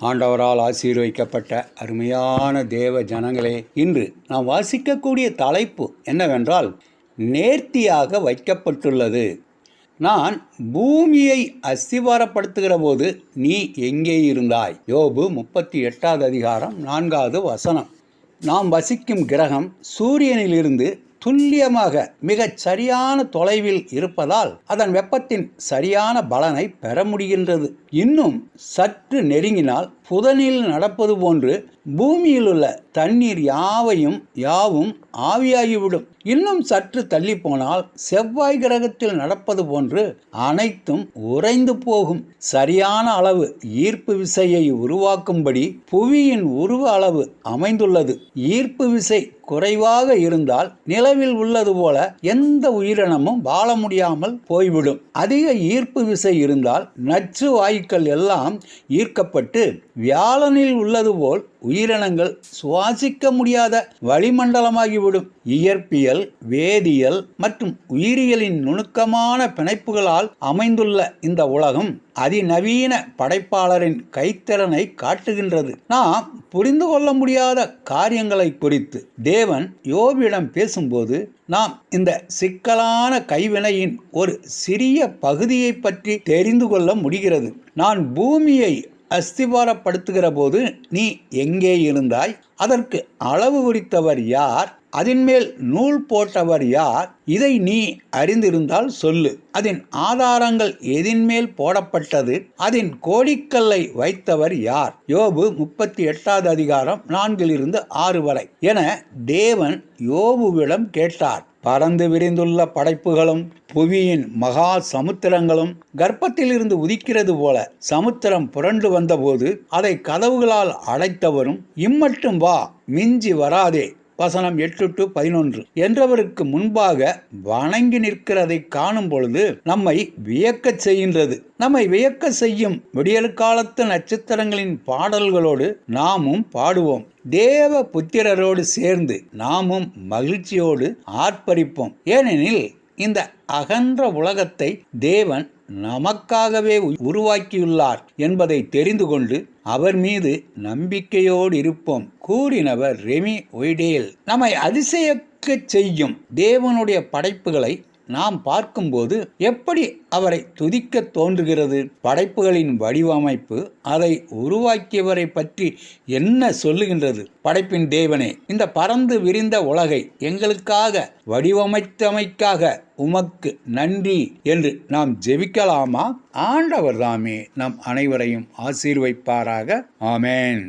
ஆண்டவரால் ஆசீர்வைக்கப்பட்ட அருமையான தேவ ஜனங்களே இன்று நாம் வாசிக்கக்கூடிய தலைப்பு என்னவென்றால் நேர்த்தியாக வைக்கப்பட்டுள்ளது. நான் பூமியை அஸ்திவாரப்படுத்துகிற போது நீ எங்கே இருந்தாய்? யோபு முப்பத்தி எட்டாவது அதிகாரம் நான்காவது வசனம். நாம் வசிக்கும் கிரகம் சூரியனிலிருந்து துல்லியமாக மிகச் சரியான தொலைவில் இருப்பதால் அதன் வெப்பத்தின் சரியான பலனை பெற முடிகின்றது. இன்னும் சற்று நெருங்கினால் புதனில் நடப்பது போன்று பூமியில் உள்ள தண்ணீர் யாவையும் யாவும் ஆவியாகிவிடும். இன்னும் சற்று தள்ளி போனால் செவ்வாய் கிரகத்தில் நடப்பது போன்று அனைத்தும் உறைந்து போகும். சரியான அளவு ஈர்ப்பு விசையை உருவாக்கும்படி புவியின் உருவ அளவு அமைந்துள்ளது. ஈர்ப்பு விசை குறைவாக இருந்தால் நிலவில் உள்ளது போல எந்த உயிரினமும் வாழ முடியாமல் போய்விடும். அதிக ஈர்ப்பு விசை இருந்தால் நச்சு வாயுக்கள் எல்லாம் ஈர்க்கப்பட்டு வியாழனில் உள்ளது போல் உயிரினங்கள் சுவாசிக்க முடியாத வளிமண்டலமாகிவிடும். இயற்பியல் வேதியியல் மற்றும் உயிரியலின் நுணுக்கமான பிணைப்புகளால் அமைந்துள்ள இந்த உலகம் அதிநவீன படைப்பாளரின் கைத்திறனை காட்டுகின்றது. நாம் புரிந்து கொள்ள முடியாத காரியங்களை குறித்து தேவன் யோபியிடம் பேசும்போது நாம் இந்த சிக்கலான கைவினையின் ஒரு சிறிய பகுதியை பற்றி தெரிந்து கொள்ள முடிகிறது. நான் பூமியை அஸ்திவாரப்படுத்துகிற போது நீ எங்கே இருந்தாய்? அதற்கு அளவு குறித்தவர் யார்? அதன்மேல் நூல் போட்டவர் யார்? இதை நீ அறிந்திருந்தால் சொல்லு. அதன் ஆதாரங்கள் எதின்மேல் போடப்பட்டது. அதன் கோடிக்கல்லை வைத்தவர் யார்? யோபு முப்பத்தி எட்டாவது அதிகாரம் நான்கிலிருந்து ஆறு வரை. என தேவன் யோபுவிடம் கேட்டார். பறந்து விரிந்துள்ள படைப்புகளும் புவியின் மகா சமுத்திரங்களும் கர்ப்பத்திலிருந்து உதிக்கிறது போல சமுத்திரம் புரண்டு வந்தபோது அதை கதவுகளால் அடைத்தவரும் இம்மட்டும் வா மிஞ்சி வராதே வசனம் எட்டு டு பதினொன்று. என்றவருக்கு முன்பாக வணங்கி நிற்கிறதை காணும் பொழுது நம்மை வியக்கச் செய்கின்றது. நம்மை வியக்க செய்யும் விடியல் காலத்து நட்சத்திரங்களின் பாடல்களோடு நாமும் பாடுவோம். தேவ புத்திரரோடு சேர்ந்து நாமும் மகிழ்ச்சியோடு ஆர்ப்பரிப்போம். ஏனெனில் இந்த அகன்ற உலகத்தை தேவன் நமக்காகவே உருவாக்கியுள்ளார் என்பதை தெரிந்து கொண்டு அவர் மீது நம்பிக்கையோடு இருப்போம் கூறினவர் ரெமி ஒய்டேல். நம்மை அதிசயக்க செய்யும் தேவனுடைய படைப்புகளை நாம் பார்க்கும்போது எப்படி அவரை துதிக்க தோன்றுகிறது? படைப்புகளின் வடிவமைப்பு அதை உருவாக்கியவரை பற்றி என்ன சொல்லுகின்றது? படைப்பின் தேவனே இந்த பறந்து விரிந்த உலகை எங்களுக்காக வடிவமைத்தமைக்காக உமக்கு நன்றி என்று நாம் ஜெபிக்கலாமா? ஆண்டவர் தாமே நம் அனைவரையும் ஆசீர்வைப்பாராக. ஆமேன்.